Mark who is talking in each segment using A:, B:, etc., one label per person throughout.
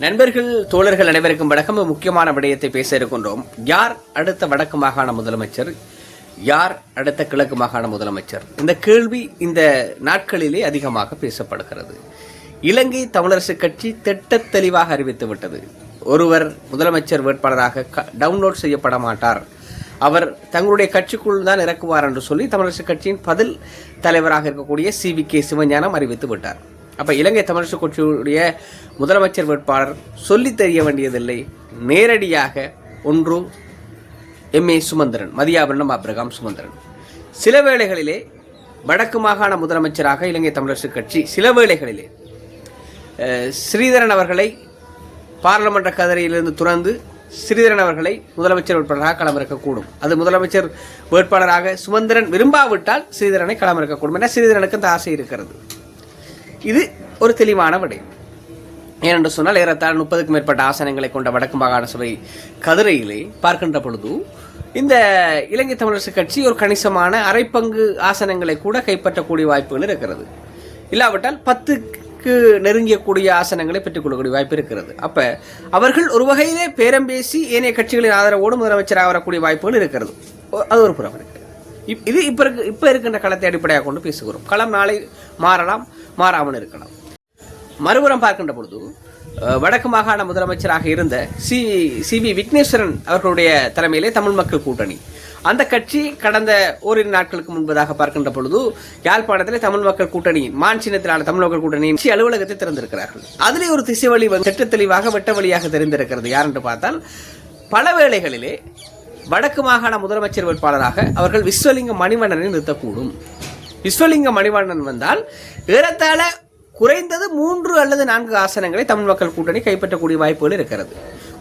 A: நண்பர்கள் தோழர்கள் அனைவருக்கும் வணக்கம். முக்கியமான விடயத்தை பேச இருக்கின்றோம். யார் அடுத்த வடக்கு மாகாண முதலமைச்சர்? யார் அடுத்த கிழக்கு மாகாண முதலமைச்சர்? இந்த கேள்வி இந்த நாட்களிலே அதிகமாக பேசப்படுகிறது. இலங்கை தமிழரசு கட்சி திட்ட தெளிவாக அறிவித்து விட்டது. ஒருவர் முதலமைச்சர் வேட்பாளராக க- டவுன்லோட் செய்யப்பட மாட்டார். அவர் தங்களுடைய கட்சிக்குள் தான் இறக்குவார் என்று சொல்லி தமிழரசு கட்சியின் பதில் தலைவராக இருக்கக்கூடிய சி வி கே சிவஞானம் அறிவித்து விட்டார். அப்போ இலங்கை தமிழரசு கட்சியுடைய முதலமைச்சர் வேட்பாளர் சொல்லி தெரிய வேண்டியதில்லை. நேரடியாக ஒன்று M A Sumanthiran Mathiaparanam Abraham Sumanthiran. சில வேளைகளிலே வடக்கு மாகாண முதலமைச்சராக இலங்கை தமிழரசு கட்சி சில வேளைகளிலே ஸ்ரீதரன் அவர்களை பாராளுமன்ற கதிரையிலிருந்து துறந்து ஸ்ரீதரன் அவர்களை முதலமைச்சர் வேட்பாளராக களமிறக்கக்கூடும். அது முதலமைச்சர் வேட்பாளராக சுமந்திரன் விரும்பாவிட்டால் ஸ்ரீதரனை களமிறக்கக்கூடும் என ஸ்ரீதரனுக்கு அந்த ஆசை இருக்கிறது. இது ஒரு தெளிவான விடயம் ஏனென்று சொன்னால் ஏறத்தாழ முப்பதுக்கும் மேற்பட்ட ஆசனங்களை கொண்ட வடக்கு மாகாண சபை கதிரையிலே பார்க்கின்ற பொழுது இந்த இலங்கை தமிழரசு கட்சி ஒரு கணிசமான அரைப்பங்கு ஆசனங்களை கூட கைப்பற்றக்கூடிய வாய்ப்புகள் இருக்கிறது. இல்லாவிட்டால் பத்துக்கு நெருங்கியக்கூடிய ஆசனங்களை பெற்றுக்கொள்ளக்கூடிய வாய்ப்பு இருக்கிறது. அப்ப அவர்கள் ஒரு வகையிலே பேரம் பேசி ஏனைய கட்சிகளின் ஆதரவோடு முதலமைச்சராக வரக்கூடிய வாய்ப்புகள் இருக்கிறது. அது ஒரு புறம் இருக்கு இது இப்ப இருக்கு இப்போ இருக்கின்ற களத்தை அடிப்படையாக கொண்டு பேசுகிறோம். களம் நாளை மாறலாம் மாறாமல் இருக்கலாம். மறுபுறம் பார்க்கின்ற பொழுது வடக்கு மாகாண முதலமைச்சராக இருந்த சி சி வி விக்னேஸ்வரன் அவர்களுடைய தலைமையிலே தமிழ் மக்கள் கூட்டணி. அந்த கட்சி கடந்த ஓரிரு நாட்களுக்கு முன்பதாக பார்க்கின்ற பொழுது யாழ்ப்பாணத்திலே தமிழ் மக்கள் கூட்டணி மான் சின்னத்திலான தமிழ் மக்கள் கூட்டணியின் கட்சி அலுவலகத்தை திறந்திருக்கிறார்கள். அதிலே ஒரு திசை வழி திட்ட தெளிவாக வெட்ட வழியாக தெரிந்திருக்கிறது. யார் என்று பார்த்தால் பல வேளைகளிலே வடக்கு மாகாண முதலமைச்சர் வேட்பாளராக அவர்கள் விஸ்வலிங்க மணிவண்ணனை நிறுத்தக்கூடும். விஸ்வலிங்க மணிவண்ணன் வந்தால் ஏறத்தாழ குறைந்தது மூன்று அல்லது நான்கு ஆசனங்களை தமிழ் மக்கள் கூட்டணி கைப்பற்றக்கூடிய வாய்ப்புகள் இருக்கிறது.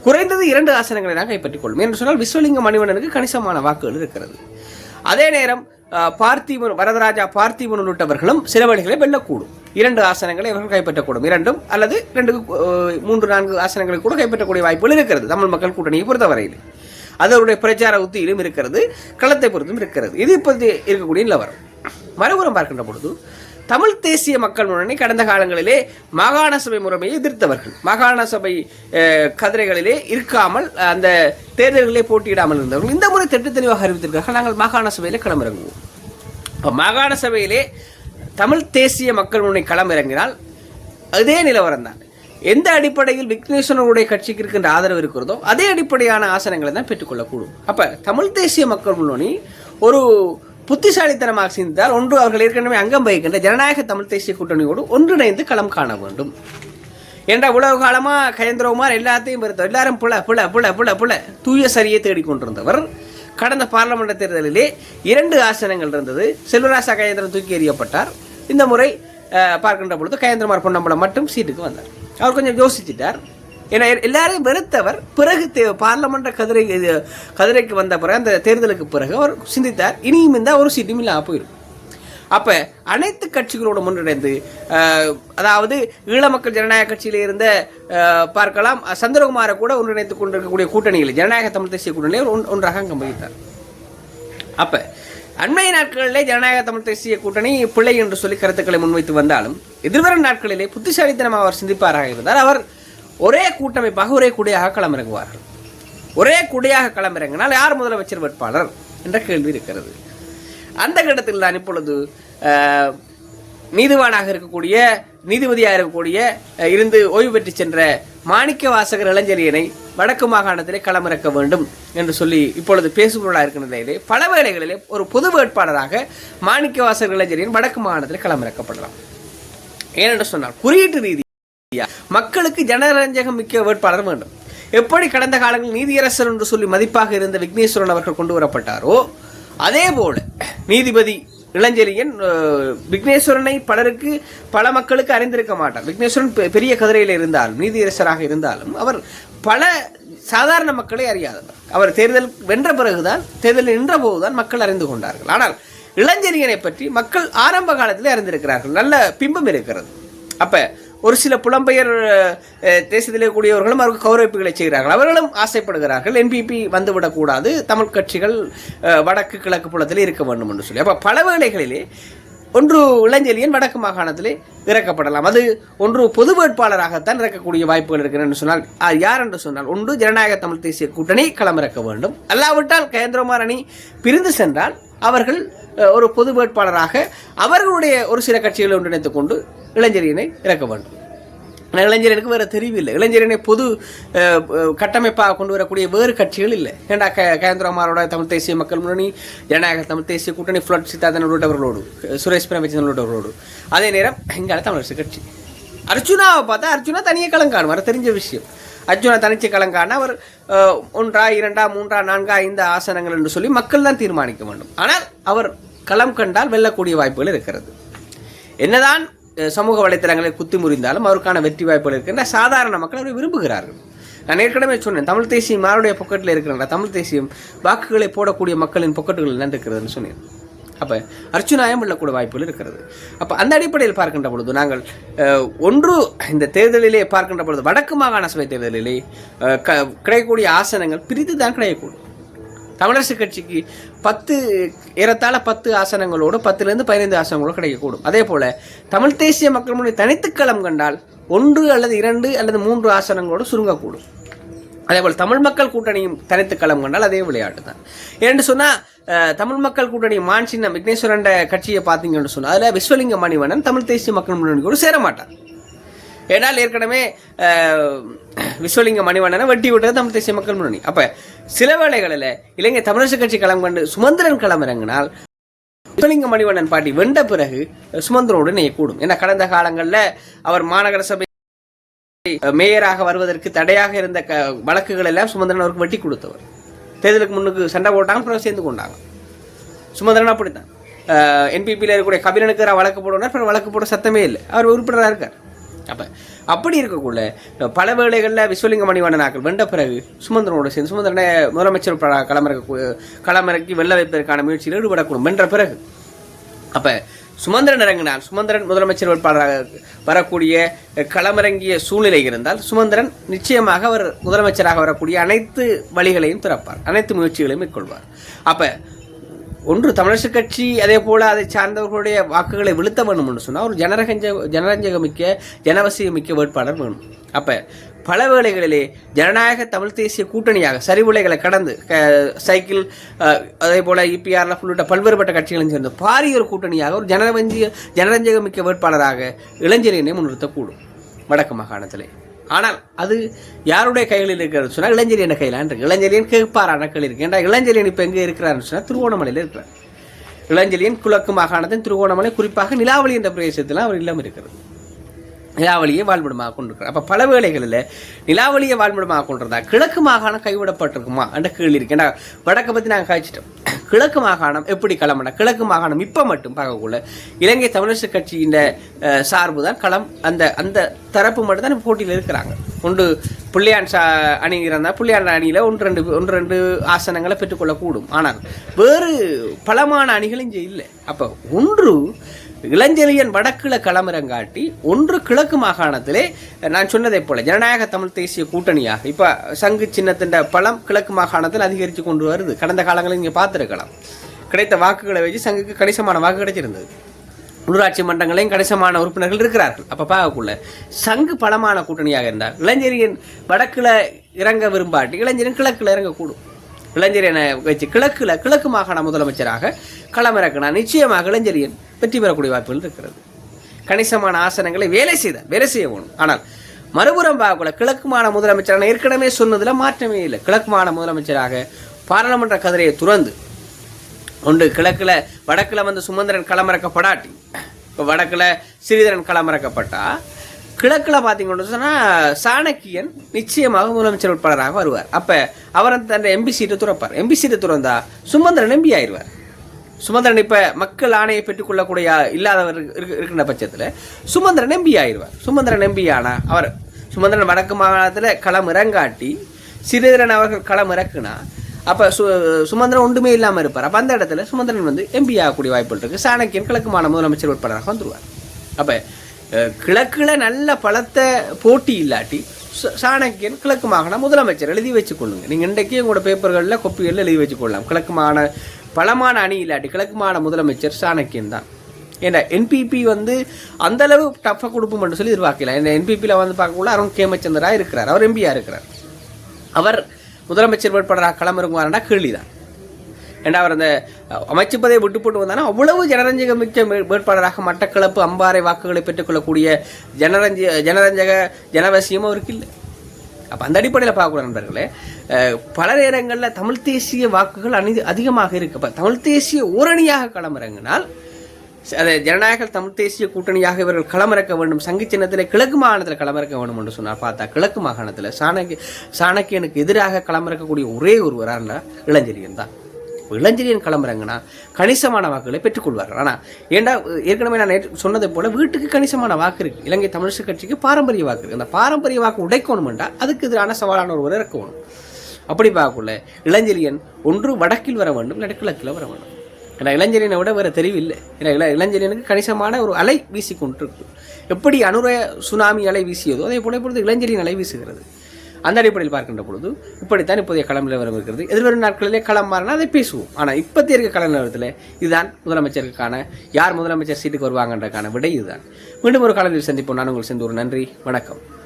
A: குறைந்தது இரண்டு ஆசனங்களை தான் கைப்பற்றிக் கொள்ளும். என்று சொன்னால் விஸ்வலிங்க மணிவண்ணனுக்கு கணிசமான வாக்குகள் இருக்கிறது. அதே நேரம் பார்த்திபன் வரதராஜா பார்த்திபன் உள்ளிட்டவர்களும் சில வழிகளை வெல்லக்கூடும். இரண்டு ஆசனங்களை இவர்கள் கைப்பற்றக்கூடும். இரண்டும் அல்லது ரெண்டு மூன்று நான்கு ஆசனங்களை கூட கைப்பற்றக்கூடிய வாய்ப்புகள் இருக்கிறது தமிழ் மக்கள் கூட்டணியை பொறுத்தவரையில். அதனுடைய பிரச்சார உத்தியிலும் இருக்கிறது களத்தை பொறுத்தும் இருக்கிறது. இது இப்போது இருக்கக்கூடிய நிலவரம். மறுபுறம் பார்க்கின்ற பொழுது தமிழ் தேசிய மக்கள் முன்னணி கடந்த காலங்களிலே மாகாண சபை முறைமையை எதிர்த்தவர்கள். மாகாண சபை கதிரைகளிலே இருக்காமல் அந்த தேர்தல்களிலே போட்டியிடாமல் இருந்தவர்கள். இந்த முறை திட்ட தெளிவாக அறிவித்திருக்கிறார்கள். நாங்கள் மாகாண சபையில் களமிறங்குவோம். இப்போ மாகாண சபையிலே தமிழ் தேசிய மக்கள் முன்னணி களமிறங்கினால் அதே நிலவரம் தான். எந்த அடிப்படையில் விக்னேஸ்வரனுடைய கட்சிக்கு இருக்கின்ற ஆதரவு இருக்கிறதோ அதே அடிப்படையான ஆசனங்களை தான் பெற்றுக்கொள்ளக்கூடும். அப்போ தமிழ் தேசிய மக்கள் முன்னணி ஒரு புத்திசாலித்தனமாக சிந்தித்தால் ஒன்று அவர்கள் ஏற்கனவே அங்கம் வகிக்கின்ற ஜனநாயக தமிழ் தேசிய கூட்டணியோடு ஒன்றிணைந்து களம் காண வேண்டும். என்ற உலக காலமாக கயந்திரகுமார் எல்லாத்தையும் பெருத்த எல்லாரும் புல புல புல புல புல. தூய சரியை தேடிக்கொண்டிருந்தவர் கடந்த பாராளுமன்ற தேர்தலிலே இரண்டு ஆசனங்கள் இருந்தது. செல்வராசா கயேந்திரன் தூக்கி எறியப்பட்டார். இந்த முறை பார்க்கின்ற பொழுது கயந்திரமார் பொன்னம்பலம் மட்டும் சீட்டுக்கு வந்தார். அவர் கொஞ்சம் யோசிச்சிட்டார். ஏன்னா எல்லாரையும் வெறுத்தவர். பிறகு தே- பார்லமெண்ட கதிரை இது, கதிரைக்கு வந்த பிறகு அந்த தேர்தலுக்கு பிறகு அவர் சிந்தித்தார். இனியும் இருந்தால் ஒரு சீட்டும் இல்லாமல் போயிடும். அப்போ அனைத்து கட்சிகளோடு முன்னிணைந்து அதாவது ஈழ மக்கள் ஜனநாயக கட்சியில் இருந்த பார்க்கலாம் சந்திரகுமாரை கூட ஒன்றிணைத்துக் கொண்டிருக்கக்கூடிய கூட்டணிகள் ஜனநாயக தமிழ் தேசிய கூட்டணியில் ஒன்- ஒன்றாக அங்கம் வகித்தார். அண்மை நாட்களிலே ஜனநாயக தமிழ் தேசிய கூட்டணி பிள்ளை என்று சொல்லி கருத்துக்களை முன்வைத்து வந்தாலும் எதிர்வரும் நாட்களிலே புத்திசாலித்தனம் அவர் சிந்திப்பாராக இருந்தால் அவர் ஒரே கூட்டமைப்பாக ஒரே குடியாக களமிறங்குவார்கள். ஒரே குடியாக களமிறங்கினால் யார் முதலமைச்சர் வேட்பாளர் என்ற கேள்வி இருக்கிறது. அந்த கட்டத்தில் தான் இப்பொழுது நீதிவானாக இருக்கக்கூடிய நீதிபதியாக இருக்கக்கூடிய இருந்து ஓய்வு பெற்று சென்ற மாணிக்க வாசகர் இளஞ்செழியனை வடக்கு மாகாணத்திலே களமிறக்க வேண்டும் என்று சொல்லி இப்பொழுது பேசுபொருளாக இருக்கின்ற நிலையிலே பல வேளைகளிலே ஒரு பொது வேட்பாளராக மாணிக்க வாசகர் இளஞ்செழியன் வடக்கு மாகாணத்திலே களமிறக்கப்படலாம். ஏனென்று சொன்னால் குறியீட்டு ரீதியா மக்களுக்கு ஜனரஞ்சகம் மிக்க வேட்பாளர் வேண்டும். எப்படி கடந்த காலங்களில் நீதியரசர் என்று சொல்லி மதிப்பாக இருந்த விக்னேஸ்வரன் அவர்கள் கொண்டு வரப்பட்டாரோ அதே போல நீதிபதி இளஞ்செழியன் விக்னேஸ்வரனை பலருக்கு பல மக்களுக்கு அறிந்திருக்க மாட்டார். விக்னேஸ்வரன் பெரிய கதிரையில் இருந்தாலும் நீதியரசராக இருந்தாலும் அவர் பல சாதாரண மக்களை அறியாதவர். அவர் தேர்தல் வென்ற பிறகுதான் தேர்தல் நின்ற போதுதான் மக்கள் அறிந்து கொண்டார்கள். ஆனால் இளஞ்செழியனை பற்றி மக்கள் ஆரம்ப காலத்திலே அறிந்திருக்கிறார்கள். நல்ல பிம்பம் இருக்கிறது. அப்போ ஒரு சில புலம்பெயர் தேசத்திலே கூடியவர்களும் அவருக்கு கௌரவிப்புகளை செய்கிறார்கள். அவர்களும் ஆசைப்படுகிறார்கள். என்பிபி வந்துவிடக்கூடாது தமிழ் கட்சிகள் வடக்கு கிழக்கு புலத்தில் இருக்க வேண்டும் என்று சொல்லி. அப்போ பல வேளைகளிலே ஒன்று இளஞ்செழியன் வடக்கு மாகாணத்திலே இறக்கப்படலாம். அது ஒன்று பொது வேட்பாளராகத்தான் இறக்கக்கூடிய வாய்ப்புகள் இருக்கிறது சொன்னால் அது யார் என்று சொன்னால் ஒன்று ஜனநாயக தமிழ் தேசிய கூட்டணி களமிறக்க வேண்டும். அல்லாவிட்டால் கயந்திரமார் அணி பிரிந்து சென்றால் அவர்கள் ஒரு பொது வேட்பாளராக அவர்களுடைய ஒரு சில கட்சிகளை ஒன்றிணைத்துக் கொண்டு இளைஞரியனை இறக்க வேண்டும். ஆனால் இளைஞர்களுக்கு வேறு தெரிவில்லை. இளைஞரனை பொது கட்டமைப்பாக கொண்டு வரக்கூடிய வேறு கட்சிகள் இல்லை. ஏண்டா க கேந்திரமாரோட தமிழ் தேசிய மக்கள் முன்னணி ஜனநாயக தமிழ் தேசிய கூட்டணி புலட் சித்தாதன் உள்ளிட்டவர்களோடு சுரேஷ் பிரமச்சந்திரன் உள்ளிட்டவர்களோடு அதே நேரம் எங்கால தமிழரசு கட்சி. அர்ஜுனாவை பார்த்தா அர்ஜுனா தனியே களங்காணும் வர தெரிஞ்ச விஷயம். அர்ஜுனா தனிச்சு களம் அவர் ஒன்றா இரண்டா மூன்றா நான்கா ஐந்து ஆசனங்கள் என்று சொல்லி மக்கள் தான் தீர்மானிக்க வேண்டும். ஆனால் அவர் களம் கண்டால் வெல்லக்கூடிய வாய்ப்புகள் இருக்கிறது. என்னதான் சமூக வலைத்தளங்களை குத்தி முறிந்தாலும் அவருக்கான வெற்றி வாய்ப்புகள் இருக்கின்ற சாதாரண மக்கள் அவரை விரும்புகிறார்கள். நான் ஏற்கனவே சொன்னேன் தமிழ் தேசியம் யாருடைய பொக்கெட்டில் இருக்கிற தமிழ் தேசியம் வாக்குகளை போடக்கூடிய மக்களின் பொக்கெட்டுகள் என்ன இருக்கிறதுன்னு சொன்னேன். அப்போ அர்ச்சுனாயம் உள்ளக்கூடிய வாய்ப்புகள் இருக்கிறது. அப்போ அந்த அடிப்படையில் பார்க்கின்ற பொழுது நாங்கள் ஒன்று இந்த தேர்தலிலே பார்க்கின்ற பொழுது வடக்கு மாகாண சபை தேர்தலிலே க- கிடைக்கக்கூடிய ஆசனங்கள் பிரித்து தான் கிடைக்கக்கூடும். தமிழரசு கட்சிக்கு பத்து ஏறத்தாழ பத்து ஆசனங்களோடு பத்துலேருந்து பதினைந்து ஆசனங்களோடு கிடைக்கக்கூடும். அதே போல் தமிழ் தேசிய மக்கள் முன்னணி தனித்துக்களம் கண்டால் ஒன்று அல்லது இரண்டு அல்லது மூன்று ஆசனங்களோடு சுருங்கக்கூடும். அதே போல் தமிழ் மக்கள் கூட்டணியும் தனித்து களம் கண்டால் அதே விளையாட்டு தான். ஏன்னு சொன்னால் தமிழ் மக்கள் கூட்டணி மான் சின்னம் விக்னேஸ்வரன் கட்சியை பார்த்தீங்கன்னு சொன்னால் அதில் விஸ்வலிங்க மணிவண்ணன் தமிழ் தேசிய மக்கள் முன்னணி கூட சேர மாட்டார். ஏன்னால் ஏற்கனவே விஸ்வலிங்க மணிவண்ணனை வெட்டி விட்டது தமிழ் தேசிய மக்கள் முன்னணி. அப்போ சில வேளைகளில் இலங்கை தமிழரசு கட்சி களம் கண்டு சுமந்திரன் களம் இறங்கினால் விஸ்வலிங்க மணிவண்ணன் பாட்டி வென்ற பிறகு சுமந்திரோடு இணையக்கூடும். ஏன்னா கடந்த காலங்களில் அவர் மாநகர சபை மேயராக வருவதற்கு தடையாக இருந்த க வழக்குகள் எல்லாம் சுமந்திரன் அவருக்கு வெட்டி கொடுத்தவர். தேர்தலுக்கு முன்னுக்கு சண்டை போட்டாங்க பிறகு சேர்ந்து கொண்டாங்க. சுமந்திரன் அப்படித்தான். என்பிபியில் இருக்கக்கூடிய கபிலனுக்கு வழக்கு போடுவார் பிறகு வழக்கு போட சத்தமே இல்லை. அவர் உறுப்பினராக இருக்கார். அப்போ அப்படி இருக்கக்குள்ள பல வேளைகளில் விஸ்வலிங்க மணிவண்ணனாக்கள் வென்ற பிறகு சுமந்திரனோடு சேர்ந்து சுமந்திரனை முதலமைச்சர் களமிறக்க களமிறக்கி வெள்ள வைப்பதற்கான முயற்சியில் ஈடுபடக்கூடும் வென்ற பிறகு. அப்போ சுமந்திரன் இறங்கினால் சுமந்திரன் முதலமைச்சர் வேட்பாளராக வரக்கூடிய களமிறங்கிய சூழ்நிலை இருந்தால் சுமந்திரன் நிச்சயமாக அவர் முதலமைச்சராக வரக்கூடிய அனைத்து வழிகளையும் திறப்பார் அனைத்து முயற்சிகளையும் மேற்கொள்வார். அப்போ ஒன்று தமிழர் கட்சி அதே போல அதை சார்ந்தவர்களுடைய வாக்குகளை விழுத்த வேணும் என்று சொன்னால் ஒரு ஜனரகஞ்ச ஜனரஞ்சகமிக்க ஜனவசியமிக்க வேட்பாளர் வேணும். அப்போ பல வேளைகளிலே ஜனநாயக தமிழ் தேசிய கூட்டணியாக சரிவுளைகளை கடந்து க- சைக்கிள் அதே போல இபிஆர்எஃப் உள்ளிட்ட பல்வேறுபட்ட கட்சிகளும் சேர்ந்து பாரிய ஒரு கூட்டணியாக ஒரு ஜனவஞ்சிய ஜனரஞ்சகமிக்க வேட்பாளராக இளைஞரினை முன்னிறுத்தக்கூடும். வடக்கு மாகாணத்திலே. ஆனால் அது யாருடைய கைகளில் இருக்கிறது சொன்னால் இளைஞரியன் கையிலான் இருக்கு இளைஞரியன் கேட்பாரான கையில் இருக்கு ஏன்டா இளைஞரியன் இப்போ எங்கே இருக்கிறாருன்னு சொன்னால் திருவோணமலையில் இருக்கிறார். இளஞ்செழியன் கிழக்கு மாகாணத்தின் திருவோணமலை குறிப்பாக நிலாவளி என்ற பிரதேசத்தில் அவர் இல்லம் இருக்கிறது. நிலாவளியை வாழ்விடமாக கொண்டிருக்கிறார். அப்போ பல வேளைகளில் நிலாவளியை வாழ்விடமாக கொண்டிருந்தா கிழக்கு மாகாணம் கைவிடப்பட்டிருக்குமா? என்ற கேள்வி இருக்கு. ஏன்னா வடக்கை பற்றி நாங்கள் காய்ச்சிட்டோம். கிழக்கு மாகாணம் எப்படி களம்னா கிழக்கு மாகாணம் இப்போ மட்டும் பார்க்கக்குள்ள இலங்கை தமிழரசு கட்சியின் சார்பு தான் களம். அந்த அந்த தரப்பு மட்டும் தான் போட்டியில் இருக்கிறாங்க. ஒன்று புள்ளியான் சா அணி இருந்தால் புள்ளியான் அணியில் ஒன்று ரெண்டு ஒன்று ரெண்டு ஆசனங்களை பெற்றுக்கொள்ளக்கூடும். ஆனால் வேறு பலமான அணிகள் இங்கே இல்லை. அப்போ ஒன்று இளஞ்செழியன் வடக்குல களமிறங்காட்டி ஒன்று கிழக்கு மாகாணத்திலே நான் சொன்னதைப் போல ஜனநாயக தமிழ் தேசிய கூட்டணியாக இப்போ சங்கு சின்னத்தின் பலம் கிழக்கு மாகாணத்தில் அதிகரித்து கொண்டு வருது. கடந்த காலங்களில் இங்கே பார்த்துருக்கலாம். கிடைத்த வாக்குகளை வச்சு சங்குக்கு கணிசமான வாக்கு கிடைச்சிருந்தது. உள்ளூராட்சி மன்றங்களையும் கணிசமான உறுப்பினர்கள் இருக்கிறார்கள். அப்போ பார்க்கக்குள்ள சங்கு பலமான கூட்டணியாக இருந்தார். இளைஞரின் வடக்கில் இறங்க விரும்பாட்டி இளைஞரின் கிழக்கில் இறங்கக்கூடும். இளைஞரியனை வச்சு கிழக்கில் கிழக்கு மாகாண முதலமைச்சராக களமிறக்கினா நிச்சயமாக இளைஞரியன் வெற்றி பெறக்கூடிய வாய்ப்புகள் இருக்கிறது. கணிசமான ஆசனங்களை வேலை செய்தால் வேலை செய்ய வேணும். ஆனால் மறுபுறம் பார்க்கல கிழக்கு மாகாண முதலமைச்சரான ஏற்கனவே சொன்னதில் மாற்றமே இல்லை. கிழக்கு முதலமைச்சராக பாராளுமன்ற கதிரையை துறந்து ஒன்று கிழக்கில் வடக்கில் வந்து சுமந்திரன் களமிறக்கப்படாட்டி இப்போ வடக்கில் சிறிதரன் களமிறக்கப்பட்டா கிழக்கில் பார்த்தீங்கன்னு சொன்னால் சாணக்கியன் நிச்சயமாக முதலமைச்சர் வேட்பாளராக வருவார். அப்போ அவர் தன் எம்பி சீட்டை துறப்பார். எம்பி சீட்டை துறந்தா சுமந்திரன் எம்பி ஆயிடுவார் சுமந்திரன் இப்போ மக்கள் ஆணையை பெற்றுக்கொள்ளக்கூடிய இல்லாதவர் இருக்கின்ற பட்சத்தில் சுமந்திரன் எம்பி ஆயிடுவார். சுமந்திரன் எம்பி ஆனா அவர் சுமந்திரன் வடக்கு மாகாணத்தில் களம் இறங்காட்டி சிறிதரன் அவர்கள் களம் இறக்குனா அப்போ சு சுமந்திரன் ஒன்றுமே இல்லாமல் இருப்பார். அப்போ அந்த இடத்துல சுமந்திரன் வந்து எம்பி ஆகக்கூடிய வாய்ப்புகள் இருக்குது சாணக்கியன் கிழக்கு மாநில முதலமைச்சர் வேட்பாளராக வந்துடுவார் அப்போ கிழக்கில் நல்ல பலத்த போட்டி இல்லாட்டி சாணக்கியன் கிழக்கு மாகாண முதலமைச்சர் எழுதி வச்சுக்கொள்ளுங்க. நீங்கள் இன்றைக்கே உங்களோட பேப்பர்களில் கொப்பிகளில் எழுதி வச்சுக்கொள்ளலாம். கிழக்கு மாகாண பலமான அணி இல்லாட்டி கிழக்கு முதலமைச்சர் சாணக்கியன் தான். ஏன்னா என்பிபி வந்து அந்த அளவு கொடுப்போம் கொடுப்போம்னு சொல்லி எதிர்பார்க்கலாம் இந்த என்பிபியில் வந்து பார்க்கக்குள்ள அருண் கேமச்சந்திரா இருக்கிறார். அவர் எம்பியா இருக்கிறார். அவர் முதலமைச்சர் வேட்பாளராக களமிறங்குவார்னா கேள்விதான். ஏன்னா அவர் அந்த அமைச்சு பதவியை விட்டு போட்டு வந்தானா அவ்வளவு ஜனரஞ்சக மிக்க வேட்பாளராக மட்டக்களப்பு அம்பாறை வாக்குகளை பெற்றுக்கொள்ளக்கூடிய ஜனரஞ்ச ஜனரஞ்சக ஜனவசியம் அவருக்கு இல்லை. அப்போ அந்த அடிப்படையில் பார்க்கக்கூட நண்பர்களே. பல நேரங்களில் தமிழ் தேசிய வாக்குகள் அணி அதிகமாக இருக்கு. அப்போ தமிழ் தேசிய ஓரணியாக களமிறங்கினால் அது ஜனநாயக தமிழ் தேசிய கூட்டணியாக இவர்கள் களமிறக்க வேண்டும். சங்கி சின்னத்தில் கிழக்கு மாகாணத்தில் களமிறக்க வேண்டும் என்று சொன்னார். பார்த்தா கிழக்கு மாகாணத்தில் சாணக்கிய சாணக்கியனுக்கு எதிராக களமிறக்கக்கூடிய ஒரே ஒருவரான இளஞ்செழியன் தான். இப்ப இளஞ்செழியன் களமிறங்கினா கணிசமான வாக்குகளை பெற்றுக்கொள்வார்கள். ஆனால் ஏண்டா ஏற்கனவே நான் நேற்று சொன்னதை போல வீட்டுக்கு கணிசமான வாக்கு இருக்குது இலங்கை தமிழிசை கட்சிக்கு பாரம்பரிய வாக்கு இருக்குது அந்த பாரம்பரிய வாக்கு உடைக்கணுமெண்டா அதுக்கு எதிரான சவாலான ஒருவர் இறக்கணும். அப்படி பார்க்கக்குள்ள இளஞ்செழியன் ஒன்று வடக்கில் வர வேண்டும் இல்லாட்டி கிழக்கில் வர வேண்டும். ஏன்னா இளைஞரியனை விட வேறு தெரிவில்லை. ஏன்னா இள இளைஞனுக்கு கணிசமான ஒரு அலை வீசி கொண்டிருக்கு எப்படி அனுர சுனாமி அலை வீசியதோ அதே போல இப்பொழுது இளைஞரின் அலை வீசுகிறது. அந்த அடிப்படையில் பார்க்கின்ற பொழுது இப்படித்தான் இப்போதைய களம் நிலவரம் இருக்கிறது. எதிர்வரும் நாட்களிலே களம் மாறினா அதை பேசுவோம். ஆனால் இப்போதைய இருக்க கள நிலவரத்தில் இதுதான் முதலமைச்சருக்கான யார் முதலமைச்சர் சீட்டுக்கு வருவாங்கன்றக்கான விடை இதுதான். மீண்டும் ஒரு காலத்தில் சந்திப்போம். நான் உங்கள் சென்று ஒரு நன்றி. வணக்கம்.